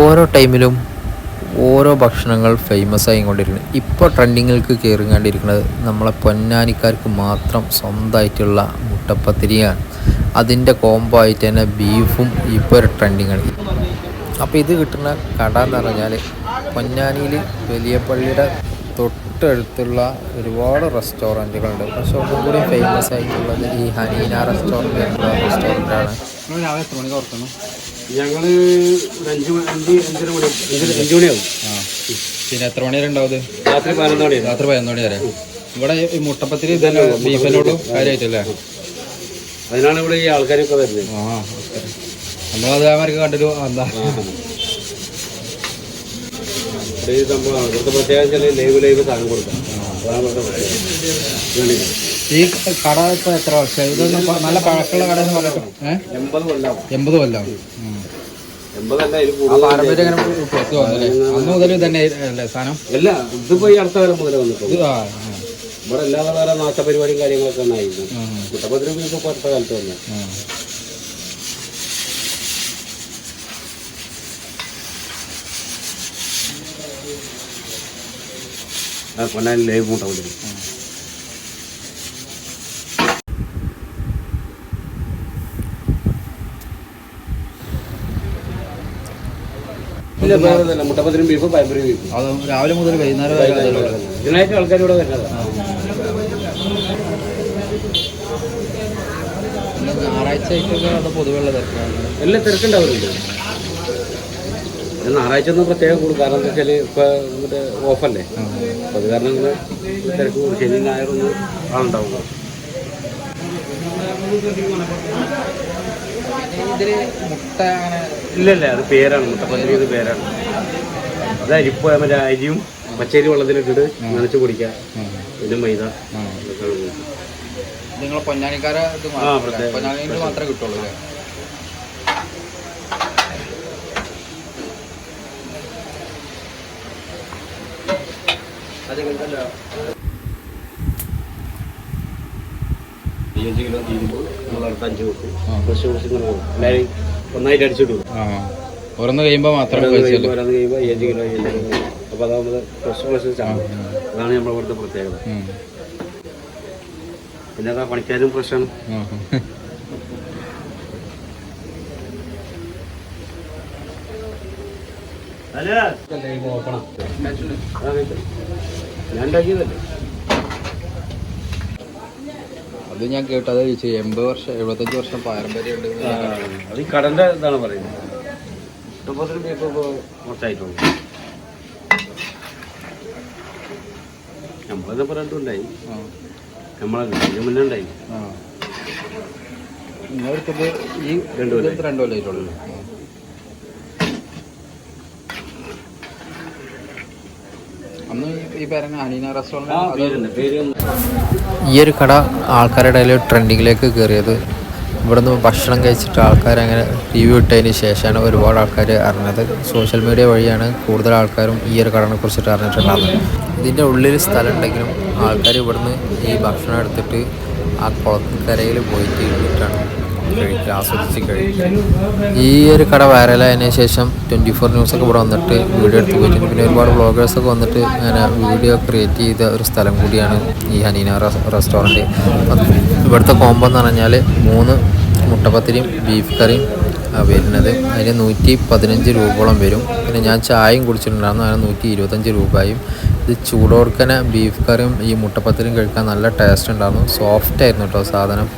ഓരോ ടൈമിലും ഓരോ ഭക്ഷണങ്ങൾ ഫേമസ് ആയിക്കൊണ്ടിരിക്കുന്നത് ഇപ്പോൾ ട്രെൻഡിങ്ങൾക്ക് കയറിക്കൊണ്ടിരിക്കുന്നത് നമ്മളെ പൊന്നാനിക്കാർക്ക് മാത്രം സ്വന്തമായിട്ടുള്ള മുട്ടപ്പത്തിരിയാണ്. അതിന്റെ കോംബോ ആയിട്ട് തന്നെ ബീഫും ഇപ്പോൾ ഒരു ട്രെൻഡിങ്ങാണ് അപ്പോൾ ഇത് കിട്ടുന്ന കട എന്ന് പറഞ്ഞാൽ പൊന്നാനിയിൽ വലിയ പള്ളിയുടെ തൊട്ടടുത്തുള്ള ഒരുപാട് റെസ്റ്റോറന്റുകളുണ്ട് പക്ഷെ ഒന്നും കൂടി ഫേമസ് ആയിട്ടുള്ളത് ഈ ഹനീന റെസ്റ്റോറന്റ് എന്നുള്ള റെസ്റ്റോറന്റാണ് രാവിലെ എത്ര മണിക്ക് ഓർക്കുന്നു ഞങ്ങൾ ഒരു അഞ്ച് മണി അഞ്ച് അഞ്ചര മണി അഞ്ച് അഞ്ച് മണിയാവും. ആ. പിന്നെ എത്ര മണി വരെ ഉണ്ടാവും ഇത്? രാത്രി പതിനൊന്ന് മണി രാത്രി പതിനൊന്ന് മണി വരെ. ഇവിടെ ഈ മുട്ടപ്പത്തിരി ഇതന്നെ ബീഫിനോടും കാര്യമായിട്ടല്ലേ? അതിനാണ് ഇവിടെ ഈ ആൾക്കാരൊക്കെ വരുന്നത്. ആ നമ്മളത് അവർക്ക് കണ്ടിട്ട് എന്താ ഇവിടെ ഈ സംഭവമാണ് ഇവിടുത്തെ പ്രത്യേകം ചില ലൈവ് ലൈവ് സാധനം കൊടുക്കാം. അതാണ് ഇവിടുത്തെ പ്രത്യേകത. ഈ കട ഇപ്പൊ എത്ര വർഷം ഇതൊന്നും നല്ല പഴക്കമുള്ള കട എന്ന് പറയട്ടെ എൺപത് കൊല്ലം. എൺപത് കൊല്ലം. പാരമ്പര്യം പുറത്ത് വന്നല്ലേ അന്ന് മുതൽ തന്നെ അല്ലേ സാധനം? അല്ല ഇതിപ്പോ ഈ അടുത്ത കാലം ഇവിടെ നാശപരിപാടിയും കാര്യങ്ങളൊക്കെ ഉണ്ടായിരുന്നു കുട്ടപ്പത്തിനും ഇപ്പൊ അടുത്ത കാലത്ത് വന്നു. ആ. ലൈവ് മുട്ടപ്പത്തിരി വേറെ. മുട്ടപ്പത്തിനും ബീഫ് പയമ്പരും ബീഫ് അത് രാവിലെ മുതൽ വൈകുന്നേരം വരെ. ഇതിനായിട്ട് ആൾക്കാർ ഇവിടെ വരുന്നതാണ് പിന്നെ ഞായറാഴ്ച ആയിട്ടൊക്കെ അത് പൊതുവെയുള്ള തിരക്കാണ്. എല്ലാ തിരക്കുണ്ടാവരുണ്ട് ഞായറാഴ്ച ഒന്നും പ്രത്യേകം കൂടും. കാരണം എന്താ വെച്ചാൽ ഇപ്പൊ മറ്റേ ഓഫല്ലേ. അപ്പൊ അത് കാരണം ഇങ്ങനെ തിരക്ക് കൂടും. ശനി ഞായറൊന്നും ആളുണ്ടാവുള്ളൂ ഇല്ലല്ല അത് പേരാണ്. മുട്ടപ്പത്തിരി ഇത് പേരാണ്. അത് അരിപ്പ് മറ്റേ അരിയും പച്ചരി വെള്ളത്തിലിട്ടിട്ട് നനച്ച് കുടിക്കാം പിന്നെ മൈദ. നിങ്ങൾ പൊന്നാനിക്കാരെ ഇത് മാത്രമേ കിട്ടുള്ളൂ അല്ലേ അഞ്ച് കിലോ തീരുമ്പോൾ നമ്മൾ അടുത്ത് അഞ്ച് വെക്കും കുറച്ച് ഇങ്ങനെ പോകും. എല്ലാവരും ഒന്നായിട്ട് അടിച്ചിട്ട് ആ. ഓരോന്ന് കഴിയുമ്പോൾ മാത്രമേ ഓരോന്ന് കഴിയുമ്പോൾ അഞ്ച് കിലോ അഞ്ച് കിലോ. അപ്പോൾ അതാകുമ്പോൾ കുറച്ച് കുറച്ച് ചാടും അതാണ് നമ്മുടെ ഇവിടുത്തെ പ്രത്യേകത. പിന്നെ അതാ പണിക്കാരും പ്രശ്നം? ഞാൻ ഉണ്ടാക്കിയതല്ലേ? അത് ഞാൻ കേട്ടത് ചോദിച്ചു എൺപത് വർഷം എഴുപത്തഞ്ച് വർഷം പാരമ്പര്യം ഉണ്ട് അത് ഈ കടന്റെ ഇതാണ് പറയുന്നത്. മുപ്പത്തി രൂപ ഇപ്പോൾ കുറച്ചായിട്ടുള്ളൂ നമ്മളത് പറയാണ്ടും ഉണ്ടായി. നമ്മളെ ഇതിന് മുന്നേ ഉണ്ടായി. നിങ്ങളെടുത്തത് ഈ രണ്ടു കൊല്ലം. ഇത് രണ്ടു കൊല്ലമായിട്ടുള്ളൂ അന്ന് ഈ- ഈ പേരങ്ങ അനീന ആ റെസ്റ്റോറന്റ് പേരുണ്ട് പേര് ഈ ഒരു കട ആൾക്കാരുടെ ഇടയിൽ ട്രെൻഡിങ്ങിലേക്ക് കയറിയത്. ഇവിടുന്ന് ഭക്ഷണം കഴിച്ചിട്ട് ആൾക്കാർ അങ്ങനെ റിവ്യൂ ഇട്ടതിന് ശേഷമാണ് ഒരുപാട് ആൾക്കാർ അറിഞ്ഞത്. സോഷ്യൽ മീഡിയ വഴിയാണ് കൂടുതൽ ആൾക്കാരും ഈ ഒരു കടനെ കുറിച്ചിട്ട് അറിഞ്ഞിട്ടുണ്ടാകുന്നത് ഇതിന്റെ ഉള്ളിൽ സ്ഥലം ഉണ്ടെങ്കിലും ആൾക്കാർ ഇവിടുന്ന് ഈ ഭക്ഷണം എടുത്തിട്ട് ആ കുളക്കരയിൽ പോയിട്ട് ഇരുന്നിട്ടാണ്. കഴിക്കുക ആസ്വദിച്ച് കഴിക്കുക ഈ ഒരു കട വൈറലായതിനു ശേഷം ട്വന്റി ഫോർ ന്യൂസൊക്കെ ഇവിടെ വന്നിട്ട് വീഡിയോ എടുത്ത് പോയിട്ടുണ്ട്. പിന്നെ ഒരുപാട് വ്ളോഗേഴ്സൊക്കെ വന്നിട്ട് അങ്ങനെ വീഡിയോ ക്രിയേറ്റ് ചെയ്ത ഒരു സ്ഥലം കൂടിയാണ് ഈ ഹനീന റെസ്റ്റോറന്റ് ഇവിടുത്തെ കോംബോ എന്ന് പറഞ്ഞാൽ മൂന്ന് മുട്ടപ്പത്തിരിയും ബീഫ് കറിയും വരുന്നത്. അതിന് നൂറ്റി പതിനഞ്ച് രൂപയോളം വരും. പിന്നെ ഞാൻ ചായയും കുടിച്ചിട്ടുണ്ടായിരുന്നു. അതിന് നൂറ്റി ഇരുപത്തഞ്ച് രൂപയും. ഇത് ചൂടോർക്കനെ ബീഫ് കറിയും ഈ മുട്ടപ്പത്തിരിയും കഴിക്കാൻ നല്ല ടേസ്റ്റ് ഉണ്ടായിരുന്നു. സോഫ്റ്റ് ആയിരുന്നു കേട്ടോ സാധനം.